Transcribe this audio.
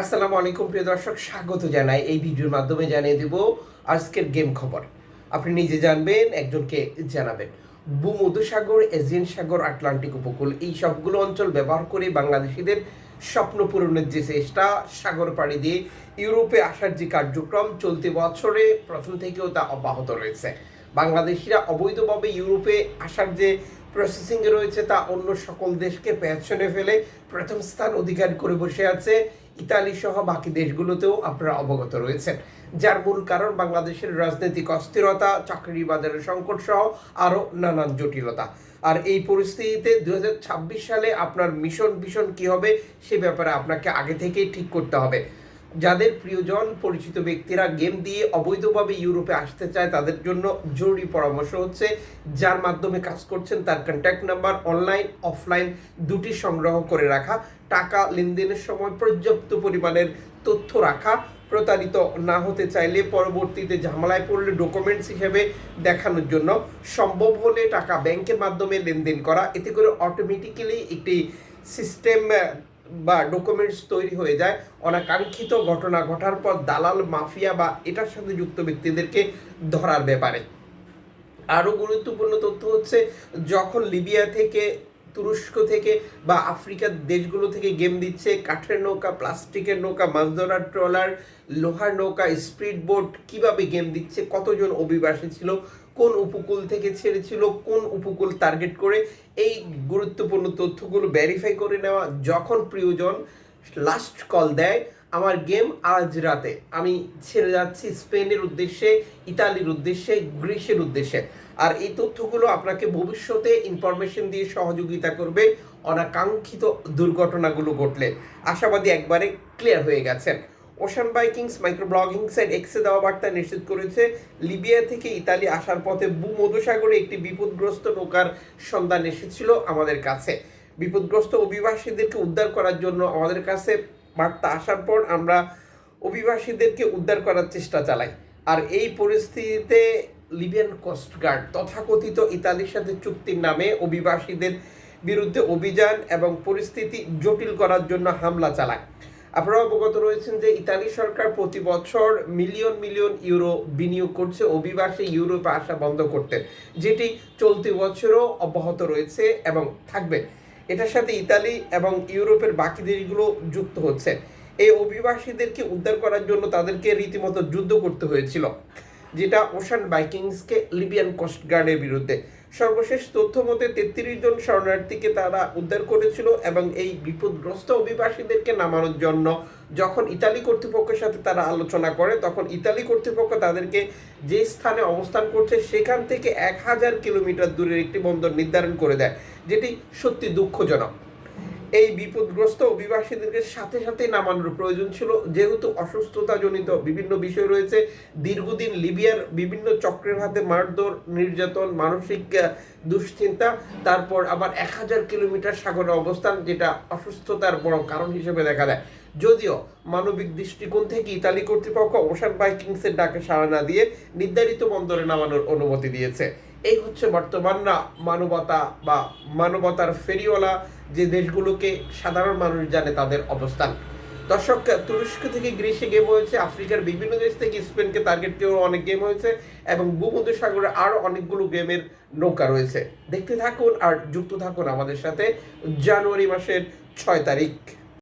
আসসালামু আলাইকুম প্রিয় দর্শক, স্বাগত জানাই এই ভিডিওর মাধ্যমে জানিয়ে দেব আজকের গেম খবর। আপনি নিজে জানবেন, একজনকে জানাবেন। ভূমধ্যসাগর এজিয়ান সাগর, আটলান্টিক উপকূল, এই সবগুলো অঞ্চল ব্যবহার করে বাংলাদেশিদের স্বপ্ন পূরণের যে চেষ্টা, সাগর পাড়ি দিয়ে ইউরোপে আসার যে কার্যক্রম, চলতি বছরে প্রথম থেকেও তা অব্যাহত রয়েছে। বাংলাদেশিরা অবৈধভাবে ইউরোপে আসার যে প্রসেসিং রয়েছে, তা অন্য সকল দেশকে পেছনে ফেলে প্রথম স্থান অধিকার করে বসে আছে ইতালি সহ বাকি দেশগুলোতেও আপনারা অবগত রয়েছেন। যার মূল কারণ বাংলাদেশের রাজনৈতিক অস্থিরতা চাকরি বাজারের সংকট সহ আরও নানান জটিলতা। আর এই পরিস্থিতিতে দু হাজার ছাব্বিশ সালে আপনার মিশন ভিশন কী হবে সে ব্যাপারে আপনাকে আগে থেকেই ঠিক করতে হবে। যাদের প্রিয়জন পরিচিত ব্যক্তিরা গেম দিয়ে অবৈধভাবে ইউরোপে আসতে চায়, তাদের জন্য জরুরি পরামর্শ হচ্ছে যার মাধ্যমে কাজ করছেন তার কন্ট্যাক্ট নাম্বার অনলাইন অফলাইন দুটি সংগ্রহ করে রাখা, টাকা লেনদেনের সময় পর্যাপ্ত পরিমাণের তথ্য রাখা, প্রতারিত না হতে চাইলে পরবর্তীতে ঝামেলায় পড়লে ডকুমেন্টস হিসেবে দেখানোর জন্য সম্ভব হলে টাকা ব্যাংকের মাধ্যমে লেনদেন করা। এতে করে অটোমেটিক্যালি একটি সিস্টেম বা ডকুমেন্টস তৈরি হয়ে যায়, অনাকাঙ্ক্ষিত ঘটনা ঘটার পর দালাল, মাফিয়া বা এটার সাথে যুক্ত ব্যক্তিদেরকে ধরার ব্যাপারে। আরও গুরুত্বপূর্ণ তথ্য হচ্ছে, যখন লিবিয়া থেকে, তুরস্ক থেকে বা আফ্রিকার দেশগুলো থেকে গেম দিচ্ছে, কাঠের নৌকা, প্লাস্টিকের নৌকা মাছ ধরার ট্রলার, লোহার নৌকা, স্পিড বোট, কীভাবে গেম দিচ্ছে, কতজন অভিবাসী ছিল কোন উপকূল থেকে ছেড়েছিল, কোন উপকূল টার্গেট করে, এই গুরুত্বপূর্ণ তথ্যগুলো ভেরিফাই করে নেওয়া। যখন প্রিয়জন লাস্ট কল দেয়, আমার গেম আজ রাতে। আমি ছেড়ে যাচ্ছি স্পেনের উদ্দেশ্যে, ইতালির উদ্দেশ্যে, গ্রিসের উদ্দেশ্যে। আর এই তথ্যগুলো আপনাকে ভবিষ্যতে ইনফরমেশন দিয়ে সহযোগিতা করবে অনাকাঙ্ক্ষিত দুর্ঘটনাগুলো ঘটলে। আশাবাদী একবারে ক্লিয়ার হয়ে গেছেন। Ocean Vikings micro blogging site এক্সে দেওয়া বার্তা নিশ্চিত করেছে, লিবিয়া থেকে ইতালি আসার পথে ভূমধ্যসাগরে একটি বিপদগ্রস্ত নৌকার সন্ধান এসেছিল আমাদের কাছে। বিপদগ্রস্ত অভিবাসীদেরকে উদ্ধার করার জন্য আমাদের কাছে বার্তা আসার পর আমরা অভিবাসীদেরকে উদ্ধার করার চেষ্টা চালাই। আর এই পরিস্থিতিতে লিবিয়ান কোস্টগার্ড তথাকথিত ইতালির সাথে চুক্তির নামে অভিবাসীদের বিরুদ্ধে অভিযান এবং পরিস্থিতি জটিল করার জন্য হামলা চালায়। আপনারা অবগত রয়েছেন যে ইতালি সরকার প্রতি বছর মিলিয়ন মিলিয়ন ইউরো বিনিয়োগ করছে। অভিবাসী ইউরোপে আসা বন্ধ করতে। যেটি চলতি বছরও অব্যাহত রয়েছে এবং থাকবে। এটার সাথে ইতালি এবং ইউরোপের বাকি দেশগুলো যুক্ত হচ্ছে। এই অভিবাসীদেরকে উদ্ধার করার জন্য তাদেরকে রীতিমতো যুদ্ধ করতে হয়েছিল, যেটা ওশান বাইকিংসকে লিবিয়ান কোস্টগার্ডের বিরুদ্ধে। সর্বশেষ তথ্য মতে তেত্রিশ জন শরণার্থীকে তারা উদ্ধার করেছিল এবং এই বিপদগ্রস্ত অভিবাসীদেরকে নামানোর জন্য যখন ইতালি কর্তৃপক্ষের সাথে তারা আলোচনা করে, তখন ইতালি কর্তৃপক্ষ তাদেরকে যে স্থানে অবস্থান করছে সেখান থেকে এক হাজার কিলোমিটার দূরের একটি বন্দর নির্ধারণ করে দেয়, যেটি সত্যি দুঃখজনক। এই বিপদগ্রস্ত অভিবাসীদেরকে সাথে সাথে নামানোর প্রয়োজন ছিল। যেহেতু অসুস্থতাজনিত বিভিন্ন বিষয় রয়েছে, দীর্ঘদিন লিবিয়ার বিভিন্ন চক্রের হাতে মারধর, নির্যাতন, মানসিক দুশ্চিন্তা, তারপর আবার এক হাজার কিলোমিটার সাগরে অবস্থান, যেটা অসুস্থতার বড় কারণ হিসেবে দেখা দেয়। যদিও মানবিক দৃষ্টিকোণ থেকে ইতালি কর্তৃপক্ষ ওশান বাইকিংসের ডাকে সাড়া না দিয়ে নির্ধারিত বন্দরে নামানোর অনুমতি দিয়েছে। এই হচ্ছে বর্তমান না মানবতা বা মানবতার ফেরিওয়ালা যে দেশগুলোকে সাধারণ মানুষ জানে তাদের অবস্থান। দর্শক, তুরস্ক থেকে গ্রিসে গেম হয়েছে, আফ্রিকার বিভিন্ন দেশ থেকে স্পেনকে টার্গেট করেও অনেক গেম হয়েছে এবং ভূমধ্যসাগরে আরও অনেকগুলো গেমের নৌকা রয়েছে। দেখতে থাকুন আর যুক্ত থাকুন আমাদের সাথে জানুয়ারি মাসের ছয় তারিখ।